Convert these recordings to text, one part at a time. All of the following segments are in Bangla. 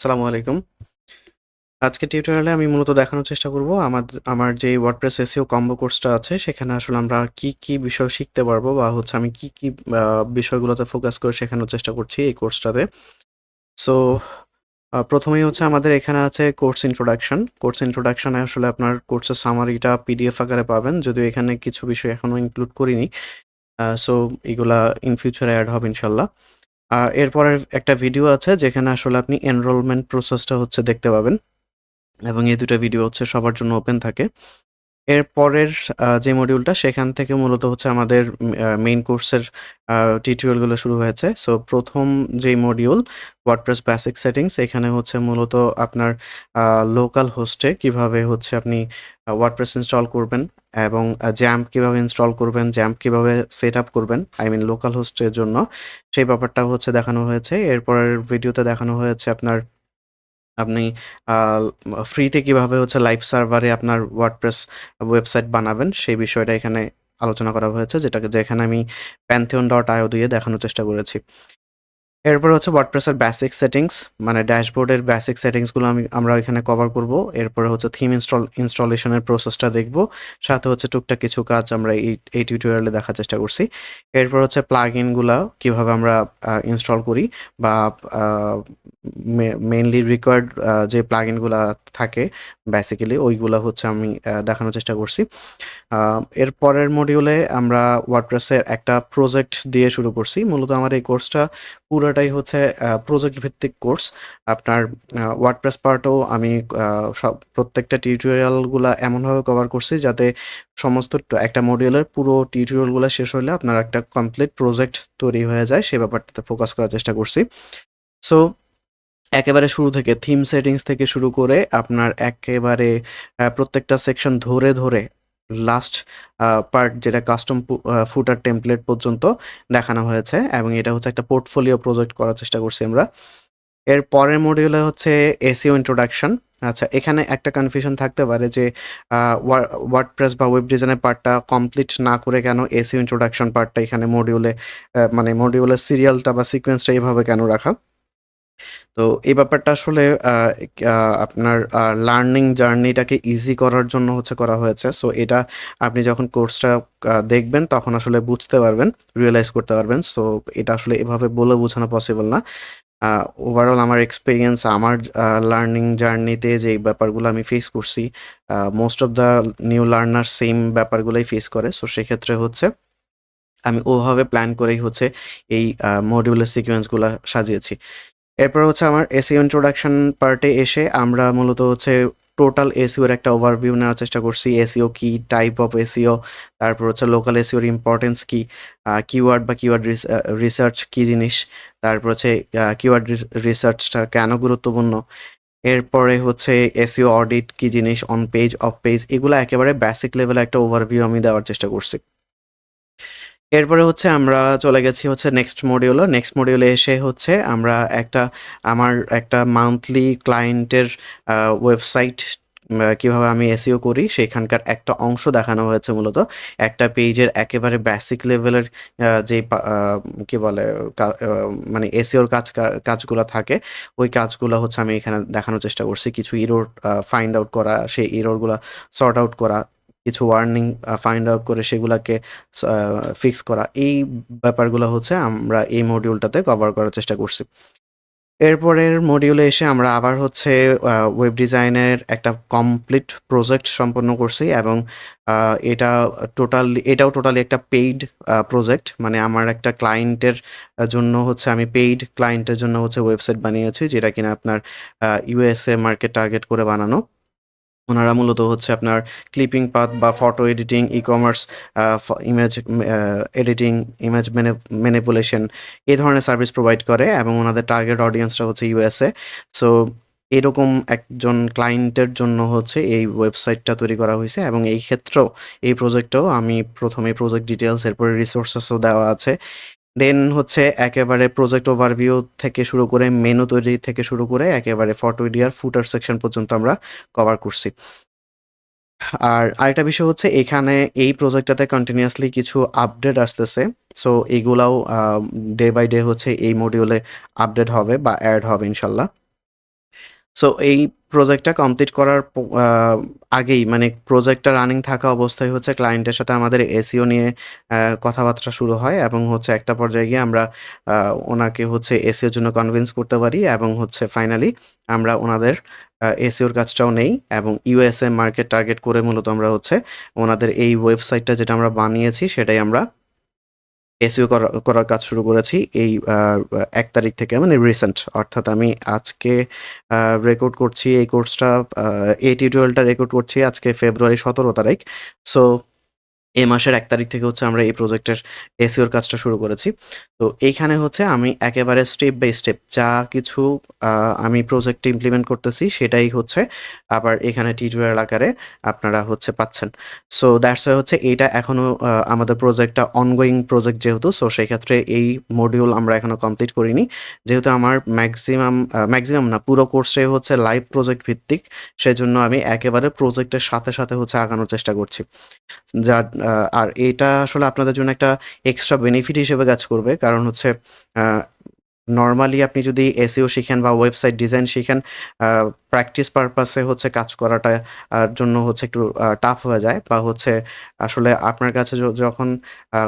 আসসালামু আলাইকুম। আজকে টিউটোরিয়ালে আমি মূলত দেখানোর চেষ্টা করব আমাদ আমার যে WordPress SEO কম্বো কোর্সটা আছে সেখানে আসলে আমরা কি, কি বিষয় শিখতে পারব বা হচ্ছে আমি কি, কি বিষয়গুলোতে ফোকাস করে শেখানোর চেষ্টা করছি এই কোর্সটাতে। সো প্রথমেই হচ্ছে আমাদের এখানে আছে কোর্স ইন্ট্রোডাকশন। কোর্স ইন্ট্রোডাকশন আসলে আপনার কোর্সের সামারিটা পিডিএফ আকারে পাবেন। যদিও এখানে কিছু বিষয় এখনও ইনক্লুড করিনি। সো এগুলা ইন ফিউচারে অ্যাড হবে ইনশাআল্লাহ। এরপরের একটা ভিডিও আছে যেখানে আসলে আপনি এনরোলমেন্ট প্রসেসটা হচ্ছে দেখতে পাবেন। এবং এই দুটো ভিডিও হচ্ছে সবার জন্য ওপেন থাকে। এরপরের আ যে মডিউলটা সেখান থেকে মূলত হচ্ছে আমাদের মেইন কোর্সের আ টিউটোরিয়ালগুলো শুরু হয়েছে। সো প্রথম যেই মডিউল WordPress বেসিক সেটিংস এখানে হচ্ছে মূলত আপনার লোকাল হোস্টে কীভাবে হচ্ছে আপনি WordPress ইনস্টল করবেন এবং XAMPপ কীভাবে ইনস্টল করবেন, XAMPপ কীভাবে সেট আপ করবেন, আই মিন লোকাল হোস্টের জন্য সেই ব্যাপারটা হচ্ছে দেখানো হয়েছে। এরপরের ভিডিওতে দেখানো হয়েছে আপনার আপনি ফ্রিতে কীভাবে হচ্ছে লাইভ সার্ভারে আপনার WordPress ওয়েবসাইট বানাবেন, সেই বিষয়টা এখানে আলোচনা করা হয়েছে, যেটাকে, যেখানে আমি pantheon.io দিয়ে দেখানোর চেষ্টা করেছি। এরপর হচ্ছে এর বেসিক সেটিংস মানে ড্যাশবোর্ডের বেসিক সেটিংসগুলো আমি, আমরা এখানে কভার করব। এরপরে হচ্ছে থিম ইনস্টল ইনস্টলেশনের প্রসেসটা দেখব। সাথে হচ্ছে টুকটাক কিছু কাজ আমরা এই এই টিউটোরিয়ালে দেখার চেষ্টা করছি। এরপর হচ্ছে প্লাগগুলা কীভাবে আমরা ইনস্টল করি বা মেইনলি রিকোয়ার্ড যে প্লাগইনগুলা থাকে বেসিক্যালি ওইগুলো হচ্ছে আমি দেখানোর চেষ্টা করছি। এর পরের মডিউলে আমরা ওয়ার্ডপ্রেসের একটা প্রজেক্ট দিয়ে শুরু করছি। মূলত আমার এই কোর্সটা পুরোটাই হচ্ছে প্রজেক্ট ভিত্তিক কোর্স। আপনার ওয়ার্ডপ্রেস পার্টও আমি সব, প্রত্যেকটা টিউটোরিয়ালগুলো এমনভাবে কভার করছি যাতে সমস্ত একটা মডিউলের পুরো টিউটোরিয়ালগুলা শেষ হলে আপনার একটা কমপ্লিট প্রজেক্ট তৈরি হয়ে যায়, সে ব্যাপারটাতে ফোকাস করার চেষ্টা করছি। সো একেবারে শুরু থেকে থিম সেটিংস থেকে শুরু করে আপনার একেবারে প্রত্যেকটা সেকশন ধরে, ধরে লাস্ট পার্ট যেটা কাস্টম ফুটার টেমপ্লেট পর্যন্ত দেখানো হয়েছে এবং এটা হচ্ছে একটা পোর্টফোলিও প্রজেক্ট করার চেষ্টা করছি আমরা। এর পরের মডিউলে হচ্ছে এসিও ইন্ট্রোডাকশন। আচ্ছা এখানে একটা কনফিউশন থাকতে পারে যে আ ওয়ার WordPress বা ওয়েব ডিজাইনের পার্টটা কমপ্লিট না করে কেন এসিও ইন্ট্রোডাকশন পার্টটা এখানে মডিউলে মানে মডিউলের সিরিয়ালটা বা সিকোয়েন্সটা এভাবে কেন রাখা? তো এই ব্যাপারটা আসলে আপনার লার্নিং জার্নিটাকে ইজি করার জন্য হচ্ছে করা হয়েছে। সো এটা আপনি যখন কোর্সটা দেখবেন তখন আসলে বুঝতে পারবেন, রিয়েলাইজ করতে পারবেন। সো এটা আসলে এভাবে বলে বোঝানো পসিবল না। ওভারঅল আমার এক্সপিরিয়েন্স আমার লার্নিং জার্নিতে যেই ব্যাপারগুলো আমি ফেস করছি, most of the new learner same ব্যাপারগুলোই face করে। সো সেক্ষেত্রে হচ্ছে আমি ওভাবে প্ল্যান করেই হচ্ছে এই মডিউলের সিকোয়েন্সগুলা সাজিয়েছি। এরপর হচ্ছে আমার SEO ইন্ট্রোডাকশন পার্টে এসে আমরা মূলত হচ্ছে টোটাল এসিওর একটা ওভারভিউ নেওয়ার চেষ্টা করছি। এসিও কি, টাইপ অফ এসিও তারপর হচ্ছে লোকাল এসিওর ইম্পর্টেন্স কি, কিওয়ার্ড বা কিওয়ার্ড রিস রিসার্চ কি জিনিস, তারপর হচ্ছে কিওয়ার্ড রিসার্চটা কেন গুরুত্বপূর্ণ। এরপরে হচ্ছে এসিও অডিট কি জিনিস, অন পেজ, অফ পেজ এগুলো একেবারে বেসিক লেভেলে একটা ওভারভিউ আমি দেওয়ার চেষ্টা করছি। এরপরে হচ্ছে আমরা চলে গেছি হচ্ছে নেক্সট মডিউলে। নেক্সট মডিউলে এসে হচ্ছে আমরা একটা আমার একটা মান্থলি ক্লায়েন্টের ওয়েবসাইট কীভাবে আমি এসিও করি সেখানকার একটা অংশ দেখানো হয়েছে মূলত। একটা পেজের একেবারে বেসিক লেভেলের যে কি বলে মানে এসিওর কাজ কা কাজগুলা থাকে ওই কাজগুলো হচ্ছে আমি এখানে দেখানোর চেষ্টা করছি। কিছু ইরোর ফাইন্ড আউট করা, সেই ইরোরগুলো গুলা সর্ট আউট করা, কিছু ওয়ার্নিং ফাইন্ড আউট করে সেগুলাকে ফিক্স করা। এই ব্যাপারগুলো হচ্ছে আমরা এই মডিউলটাতে কভার করার চেষ্টা করছি। এরপরের মডিউলে এসে আমরা আবার হচ্ছে ওয়েব ডিজাইনের একটা কমপ্লিট প্রজেক্ট সম্পন্ন করছি এবং এটা টোটালি এটাও টোটালি একটা পেইড প্রজেক্ট। মানে আমার একটা ক্লায়েন্টের জন্য হচ্ছে আমি পেইড ক্লায়েন্টের জন্য হচ্ছে ওয়েবসাইট বানিয়েছি, যেটা কিনা আপনার ইউএসএ মার্কেট টার্গেট করে বানানো। উনারা মূলত হচ্ছে আপনার ক্লিপিং পাথ বা ফটো এডিটিং, ই-কমার্স, ফ ইমেজ এডিটিং, ইমেজ ম্যানি ম্যানিপুলেশন এই ধরনের সার্ভিস প্রোভাইড করে এবং ওনাদের টার্গেট অডিয়েন্সটা হচ্ছে USA। সো এরকম একজন ক্লায়েন্টের জন্য হচ্ছে এই ওয়েবসাইটটা তৈরি করা হয়েছে এবং এই ক্ষেত্রেও এই প্রজেক্টেও আমি প্রথমে প্রজেক্ট ডিটেলস এরপরে রিসোর্সেসও দেওয়া আছে। দেন হচ্ছে একেবারে প্রজেক্ট ওভারভিউ থেকে শুরু করে মেনু তৈরি থেকে শুরু করে একেবারে ফটো এডিয়ার ফুটার সেকশন পর্যন্ত আমরা কভার করছি। আর আরেকটা বিষয় হচ্ছে এখানে এই প্রজেক্টটাতে কন্টিনিউয়াসলি কিছু আপডেট আসতেছে। সো এইগুলাও ডে বাই ডে হচ্ছে এই মডিউলে আপডেট হবে বা অ্যাড হবে ইনশাআল্লাহ। সো এই প্রজেক্টটা কমপ্লিট করার আগেই মানে প্রজেক্টটা রানিং থাকা অবস্থায় হচ্ছে ক্লায়েন্টের সাথে আমাদের এসিও নিয়ে কথাবার্তা শুরু হয় এবং হচ্ছে একটা পর্যায়ে গিয়ে আমরা ওনাকে হচ্ছে এসিওর জন্য কনভিন্স করতে পারি এবং হচ্ছে ফাইনালি আমরা ওনাদের এসিওর কাজটাও নেই এবং ইউএসএ মার্কেট টার্গেট করে মূলত আমরা হচ্ছে ওনাদের এই ওয়েবসাইটটা যেটা আমরা বানিয়েছি সেটাই আমরা এসইও করা, করার কাজ শুরু করেছি এই এক তারিখ থেকে মানে রিসেন্ট অর্থাৎ আমি আজকে রেকর্ড করছি এই কোর্সটা এই টিউটোরিয়ালটা রেকর্ড করছি আজকে ফেব্রুয়ারি ১৭ তারিখ। সো এই মাসের এক তারিখ থেকে হচ্ছে আমরা এই প্রজেক্টের এসিওর কাজটা শুরু করেছি। তো এইখানে হচ্ছে আমি একেবারে স্টেপ বাই স্টেপ যা কিছু আমি প্রজেক্টে ইমপ্লিমেন্ট করতেছি সেটাই হচ্ছে আবার এখানে টিউটোরিয়াল আকারে আপনারা হচ্ছে পাচ্ছেন। সো দ্যাটস ওয়াই হচ্ছে এইটা এখনও আমাদের প্রজেক্টটা অনগোয়িং প্রজেক্ট যেহেতু সো সেই ক্ষেত্রে এই মডিউল আমরা এখনও কমপ্লিট করিনি। যেহেতু আমার ম্যাক্সিমাম ম্যাক্সিমাম না পুরো কোর্সটাই হচ্ছে লাইভ প্রজেক্ট ভিত্তিক। সেজন্য আমি একেবারে প্রজেক্টের সাথে, সাথে হচ্ছে আগানোর চেষ্টা করছি। যার আর এটা আসলে আপনাদের জন্য একটা এক্সট্রা বেনিফিট হিসেবে কাজ করবে। কারণ হচ্ছে নর্মালি আপনি যদি এসিও শিখেন বা ওয়েবসাইট ডিজাইন শিখেন প্র্যাকটিস পারপাসে হচ্ছে কাজ করাটা জন্য হচ্ছে একটু টাফ হয়ে যায় বা হচ্ছে আসলে আপনার কাছে যখন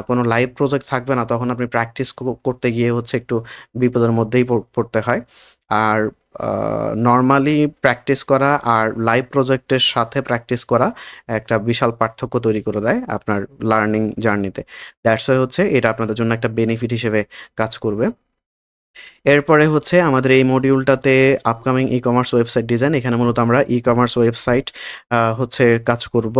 কোনো লাইভ প্রজেক্ট থাকবে না, তখন আপনি প্র্যাকটিস করতে গিয়ে হচ্ছে একটু বিপদের মধ্যেই পড়তে হয়। আর নর্মালি প্র্যাকটিস করা আর লাইভ প্রজেক্টের সাথে প্র্যাকটিস করা একটা বিশাল পার্থক্য তৈরি করে দেয় আপনার লার্নিং জার্নিতে। দ্যাটস হচ্ছে এটা আপনাদের জন্য একটা বেনিফিট হিসেবে কাজ করবে। এরপরে হচ্ছে আমাদের এই মডিউলটাতে আপকামিং ই-কমার্স ওয়েবসাইট ডিজাইন এখানে মূলত আমরা ই-কমার্স ওয়েবসাইট হচ্ছে কাজ করব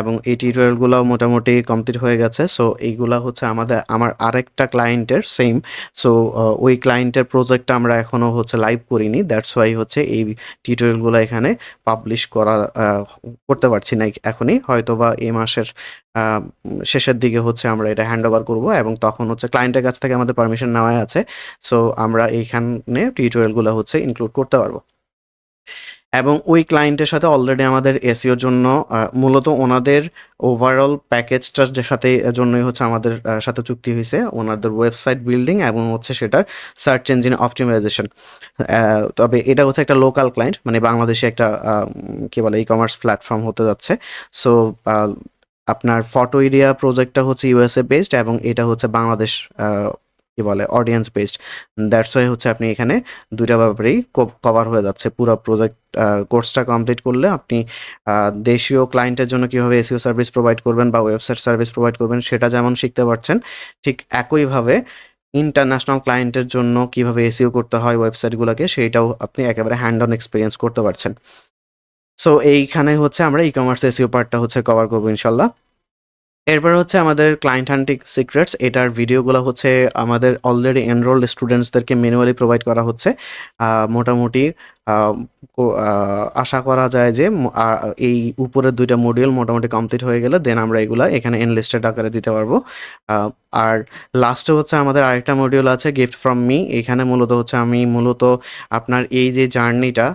এবং এই টিউটোরিয়ালগুলাও মোটামুটি কমপ্লিট হয়ে গেছে। সো এইগুলা হচ্ছে আমাদের, আমার আরেকটা ক্লায়েন্টের সেম সো ওই ক্লায়েন্টের প্রজেক্টটা আমরা এখনও হচ্ছে লাইভ করিনি। দ্যাটস ওয়াই হচ্ছে এই টিউটোরিয়ালগুলা এখানে পাবলিশ করা করতে পারছি না এখনই। হয়তোবা এই মাসের শেষের দিকে হচ্ছে আমরা এটা হ্যান্ড ওভার করব এবং তখন হচ্ছে ক্লায়েন্টের কাছ থেকে আমাদের পারমিশন নেওয়া আছে। সো আমরা এইখানে টিউটোরিয়ালগুলা হচ্ছে ইনক্লুড করতে পারব এবং ওই ক্লায়েন্টের সাথে অলরেডি আমাদের এসিওর জন্য মূলত ওনাদের ওভারঅল প্যাকেজটার সাথে, জন্যই হচ্ছে আমাদের সাথে চুক্তি হয়েছে ওনাদের ওয়েবসাইট বিল্ডিং এবং হচ্ছে সেটার সার্চ ইঞ্জিন অপটিমাইজেশন। তবে এটা হচ্ছে একটা লোকাল ক্লায়েন্ট মানে বাংলাদেশে একটা কি বলে ই-কমার্স প্ল্যাটফর্ম হতে যাচ্ছে। সো আপনার ফটো এরিয়া প্রজেক্টটা হচ্ছে ইউএসএ বেসড এবং এটা হচ্ছে বাংলাদেশ কি বলে অডিয়েন্স বেসড। দ্যাটস ওয়াই হচ্ছে আপনি এখানে দুইটা ব্যাপারেই কভার হয়ে যাচ্ছে। পুরো প্রজেক্ট কোর্সটা কমপ্লিট করলে আপনি দেশীয় ক্লায়েন্টের জন্য কীভাবে এসিও সার্ভিস প্রোভাইড করবেন বা ওয়েবসাইট সার্ভিস প্রোভাইড করবেন সেটা যেমন শিখতে পারছেন, ঠিক একইভাবে ইন্টারন্যাশনাল ক্লায়েন্টের জন্য কীভাবে এসইও করতে হয় ওয়েবসাইটগুলোকে সেইটাও আপনি একেবারে হ্যান্ড অন এক্সপিরিয়েন্স করতে পারছেন। সো এইখানে হচ্ছে আমরা ই-কমার্স এসিও পার্টটা হচ্ছে কভার করব ইনশাল্লাহ এরপর হচ্ছে আমাদের ক্লায়েন্ট হান্টিং সিক্রেটস এটার ভিডিওগুলো হচ্ছে আমাদের অলরেডি এনরোল্ড স্টুডেন্টসদেরকে ম্যানুয়ালি প্রোভাইড করা হচ্ছে। মোটামুটি আশা করা যায় যে এই উপরের ২ টা মডিউল মোটামুটি কমপ্লিট হয়ে গেলে দেন আমরা এগুলা এখানে এনলিস্টেড আকারে দিতে পারব আর লাস্টে হচ্ছে আমাদের আরেকটা মডিউল আছে গিফট ফ্রম মি এখানে মূলত হচ্ছে আমি মূলত আপনার এই যে জার্নিটা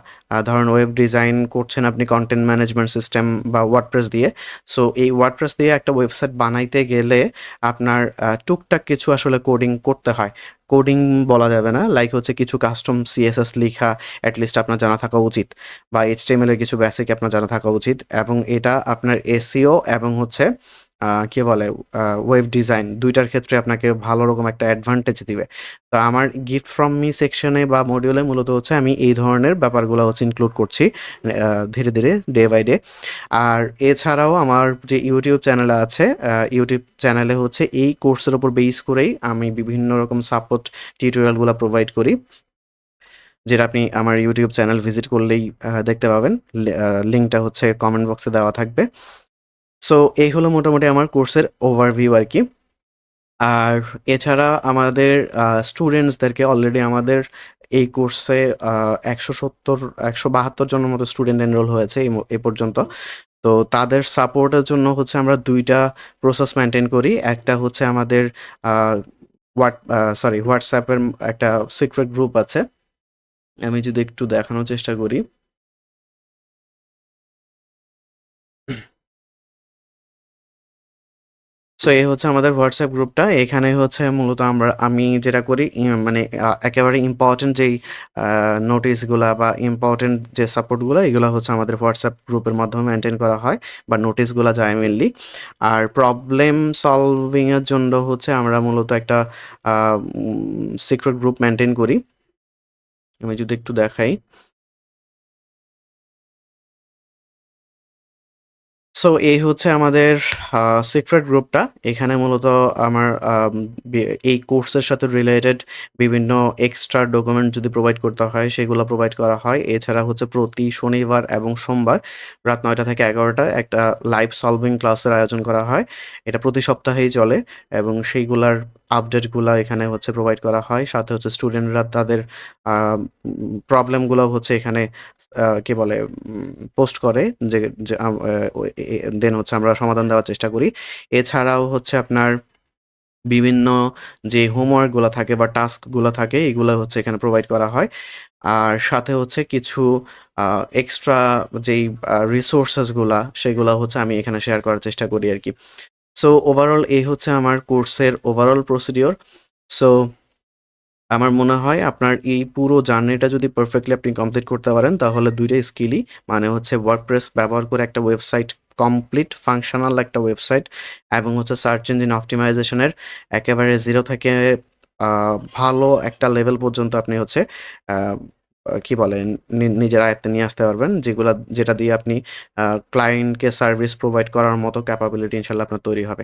ধরেন ওয়েব ডিজাইন করছেন আপনি কন্টেন্ট ম্যানেজমেন্ট সিস্টেম বা ওয়ার্ডপ্রেস দিয়ে। সো এই ওয়ার্ডপ্রেস দিয়ে একটা ওয়েবসাইট বানাইতে গেলে আপনার টুকটাক কিছু আসলে কোডিং করতে হয়। কোডিং বলা যাবে না। লাইক হচ্ছে কিছু কাস্টম সিএসএস লেখা অ্যাটলিস্ট লিস্ট আপনার জানা থাকা উচিত বা এইচটিএমএল এর কিছু বেসিক আপনার জানা থাকা উচিত এবং এটা আপনার এসিও এবং হচ্ছে কি বলে ওয়েব ডিজাইন দুইটার ক্ষেত্রে আপনাকে ভালো রকম একটা অ্যাডভান্টেজ দিবে। তো আমার গিফট ফ্রম মি সেকশনে বা মডিউলে মূলত হচ্ছে আমি এই ধরনের ব্যাপারগুলো হচ্ছে ইনক্লুড করছি ধীরে, ধীরে ডে বাই ডে। আর এছাড়াও আমার যে ইউটিউব চ্যানেল আছে ইউটিউব চ্যানেলে হচ্ছে এই কোর্সের ওপর বেস করেই আমি বিভিন্ন রকম সাপোর্ট টিউটোরিয়ালগুলো প্রোভাইড করি। যেটা আপনি আমার ইউটিউব চ্যানেল ভিজিট করলেই দেখতে পাবেন। লিঙ্কটা হচ্ছে কমেন্ট বক্সে দেওয়া থাকবে। সো এই হলো মোটামুটি আমার কোর্সের ওভারভিউ আর কি আর এছাড়া আমাদের স্টুডেন্টসদেরকে অলরেডি আমাদের এই কোর্সে একশো সত্তর, একশো বাহাত্তর জনের মতো স্টুডেন্ট এনরোল হয়েছে এ পর্যন্ত। তো তাদের সাপোর্টের জন্য হচ্ছে আমরা ২ টা প্রসেস মেইনটেইন করি। একটা হচ্ছে আমাদের হোয়াট সরি হোয়াটসঅ্যাপের একটা সিক্রেট গ্রুপ আছে। আমি যদি একটু দেখানোর চেষ্টা করি। সো এই হচ্ছে আমাদের হোয়াটসঅ্যাপ গ্রুপটা। এখানে হচ্ছে মূলত আমরা, আমি যেটা করি মানে একেবারে ইম্পর্টেন্ট যেই নোটিশগুলা বা ইম্পর্টেন্ট যে সাপোর্টগুলো এগুলো হচ্ছে আমাদের হোয়াটসঅ্যাপ গ্রুপের মাধ্যমে মেনটেন করা হয় বা নোটিশগুলা যায় মেনলি আর প্রবলেম সলভিংয়ের জন্য হচ্ছে আমরা মূলত একটা সিক্রেট গ্রুপ মেনটেন করি। আমি যদি একটু দেখাই। সো এই হচ্ছে আমাদের সিক্রেট গ্রুপটা। এখানে মূলত আমার এই কোর্সের সাথে রিলেটেড বিভিন্ন এক্সট্রা ডকুমেন্ট যদি প্রোভাইড করতে হয়, সেগুলো প্রোভাইড করা হয়। এছাড়া হচ্ছে প্রতি শনিবার এবং সোমবার রাত নয়টা থেকে এগারোটা একটা লাইভ সলভিং ক্লাসের আয়োজন করা হয়। এটা প্রতি সপ্তাহেই চলে এবং সেইগুলার আপডেটগুলা এখানে হচ্ছে প্রোভাইড করা হয়। সাথে হচ্ছে স্টুডেন্টরা তাদের প্রবলেমগুলো হচ্ছে এখানে কি বলে পোস্ট করে যে দেন হচ্ছে আমরা সমাধান দেওয়ার চেষ্টা করি। এছাড়াও হচ্ছে আপনার বিভিন্ন যে হোমওয়ার্কগুলা থাকে বা টাস্কগুলা থাকে, এগুলো হচ্ছে এখানে প্রোভাইড করা হয়। আর সাথে হচ্ছে কিছু এক্সট্রা যেই, আ রিসোর্সেসগুলা, সেগুলা হচ্ছে আমি এখানে শেয়ার করার চেষ্টা করি আর কি সো ওভারঅল এই হচ্ছে আমার কোর্সের ওভারঅল প্রসিডিওর। সো আমার মনে হয় আপনার এই পুরো জার্নিটা যদি পারফেক্টলি আপনি কমপ্লিট করতে পারেন, তাহলে ২ টা স্কিলই মানে হচ্ছে ওয়ার্ডপ্রেস ব্যবহার করে একটা ওয়েবসাইট কমপ্লিট ফাংশনাল একটা ওয়েবসাইট এবং হচ্ছে সার্চ ইঞ্জিন অপটিমাইজেশনের একেবারে জিরো থেকে ভালো একটা লেভেল পর্যন্ত আপনি হচ্ছে কি বলে নিজের আয়ত্তে নিয়ে আসতে পারবেন। যেগুলো, যেটা দিয়ে আপনি ক্লায়েন্টকে সার্ভিস প্রোভাইড করার মতো ক্যাপাবিলিটি ইনশাল্লাহ আপনার তৈরি হবে।